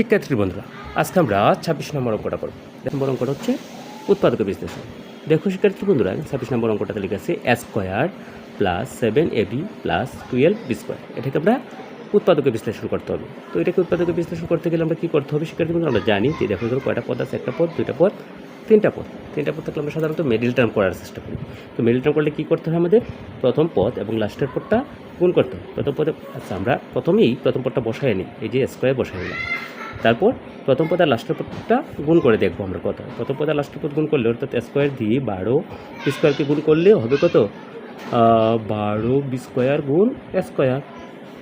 শিক্ষার্থী বন্ধুরা, আজকে আমরা ছাব্বিশ নম্বর অঙ্কটা করব। নম্বর অঙ্কটা হচ্ছে উৎপাদক বিশ্লেষণ। দেখো শিক্ষার্থী বন্ধুরা, ছাব্বিশ নম্বর অঙ্কটাতে লিখে আছে square plus seven A B plus twelve B square এটাকে আমরা উৎপাদকে বিশ্লেষণ করতে হবে। তো এটাকে উৎপাদকে বিশ্লেষণ করতে গেলে আমরা কী করতে হবে শিক্ষার্থী বন্ধুরা? আমরা জানি যে দেখো এখানে কয়টা পদ আছে? একটা পদ, দুইটা পদ, তিনটা পদ। তিনটা পদ থাকলে আমরা সাধারণত মিডিল টার্ম করার চেষ্টা করি। তো মিডিল টার্ম করলে কী করতে হয় আমাদের? প্রথম পদ এবং লাস্টের পদটা গুণ করতে হবে। প্রথম পদে আচ্ছা আমরা প্রথমেই প্রথম পদটা বসায় নিই। এই যে স্কোয়ার বসাই নিলাম। তারপর প্রথম পদ আর পদটা গুণ করে দেখব আমরা কত। প্রথম পদ আর লাস্টের পদ গুণ করলে অর্থাৎ স্কোয়ার দিয়ে বারো স্কোয়ারকে গুণ করলে হবে কত? বারো বি স্কোয়ার গুণ স্কোয়ার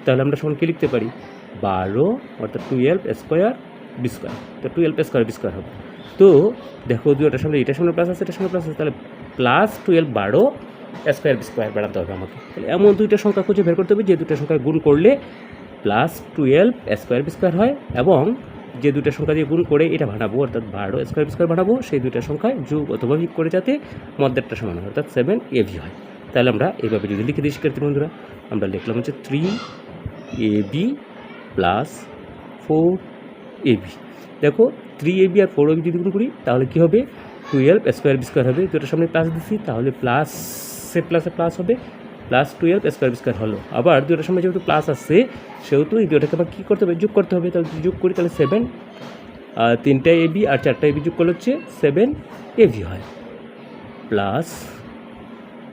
তাহলে আমরা সমান কি লিখতে পারি? বারো অর্থাৎ টুয়েলভ স্কোয়ার বি স্কোয়ার তো টুয়েলভ স্কোয়ার বি স্কোয়ার হবে। তো দেখো দুটার সামনে, এটার সামনে প্লাস আছে, এটার সামনে প্লাস আছে, তাহলে প্লাস টুয়েলভ বারো স্কোয়ার স্কোয়ার বাড়াতে হবে আমাকে। তাহলে এমন দুইটা সংখ্যা খুঁজে বের করতে হবে যে দুটো সংখ্যা গুণ করলে প্লাস টুয়েলভ স্কোয়ার স্কোয়ার হয় এবং যে দুটো সংখ্যা দিয়ে গুণ করে এটা বানাবো, অর্থাৎ বারো স্কোয়ার স্কোয়ার বানাবো, সেই দুইটা সংখ্যায় যোগ অথবা বিয়োগ করে যাতে মধ্যেরটা সমান হয়, অর্থাৎ সেভেন এভি হয়। তাহলে আমরা এইভাবে যদি লিখে দিই শিক্ষার্থী বন্ধুরা, আমরা লিখলাম হচ্ছে three A B plus four A B দেখো থ্রি এ বি আর ফোর এবি যদি গুণ করি, তাহলে কী হবে? টুয়েলভ স্কোয়ার বি স্কোয়ার হবে। দুটোর সামনে প্লাস দিচ্ছি তাহলে প্লাস প্লাসে প্লাস হবে। প্লাস টুয়েলভ স্কোয়ার স্কোয়ার হলো। আবার দুটোর সময় যেহেতু প্লাস আসছে সেহেতু এই দুটোকে আবার কী করতে হবে? যোগ করতে হবে। তাহলে যোগ করি, তাহলে সেভেন তিনটা এ বি আর চারটা এবি যোগ করলে হচ্ছে সেভেন এভি হয়। প্লাস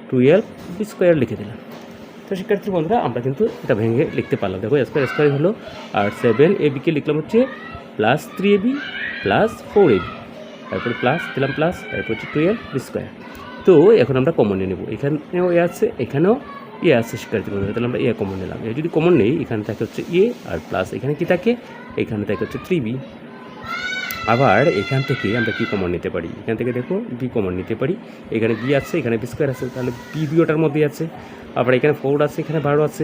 টুয়েলভ স্কোয়ার লিখে দিলাম। তো শিক্ষার্থী বন্ধুরা, আমরা কিন্তু এটা ভেঙে লিখতে পারলাম। দেখো স্কোয়ার স্কোয়ার হলো, আর সেভেন এ বিকে লিখলাম হচ্ছে plus three A B plus four A B তারপরে প্লাস দিলাম প্লাস তারপর হচ্ছে টুয়েলভ স্কোয়ার তো এখন আমরা কমন নিয়ে নেব। এখানেও এ আছে, এখানেও এ আছে শিক্ষার্থী বন্ধুরা। তাহলে আমরা এ কমন নিলাম এ যদি কমন নেই, এখানে থাকে হচ্ছে এ আর প্লাস এখানে কি থাকে? এখানে থাকে হচ্ছে থ্রি বি আবার এখান থেকে আমরা কি কমন নিতে পারি? এখান থেকে দেখো বি কমন নিতে পারি। এখানে বি আছে, এখানে বি স্কোয়ার আছে, তাহলে বি বি ওটার মধ্যেই আছে। আবার এখানে ফোর আছে, এখানে বারো আছে।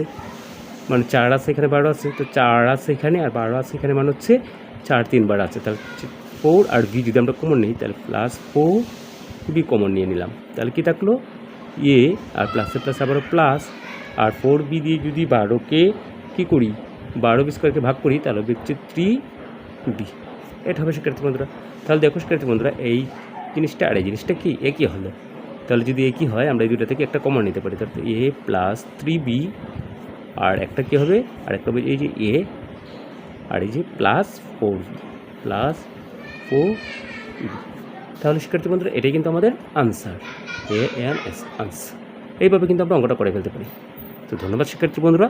মানে চার আছে, এখানে বারো আছে। তো চার আছে এখানে আর বারো আছে এখানে মানে হচ্ছে চার তিনবার আছে। তাহলে ফোর আর বি যদি আমরা কমন নিই, তাহলে প্লাস ফোর বি কমন নিয়ে নিলাম। তাহলে কি থাকল? এ আর প্লাসে প্লাস আবারও প্লাস আর ফোর বি দিয়ে যদি বারোকে কী করি? বারো বি স্কোয়ারকে ভাগ করি, তাহলে হচ্ছে থ্রি বি এটা হবে শিক্ষার্থী বন্ধুরা। তাহলে দেখো শিক্ষার্থী বন্ধুরা, এই জিনিসটা আর এই জিনিসটা কি? একই হলো? তাহলে যদি একই হয়, আমরা এই দুটো থেকে একটা কমন নিতে পারি। তাহলে এ প্লাস থ্রি বি আর একটা কী হবে? আর একটা হবে এই যে এ আর এই যে প্লাস ফোর প্লাস ফোর তাহলে শিক্ষার্থী বন্ধুরা, এটাই কিন্তু আমাদের answer A N S answer এইভাবে কিন্তু আমরা অঙ্কটা করে ফেলতে পারি। তো ধন্যবাদ শিক্ষার্থী বন্ধুরা।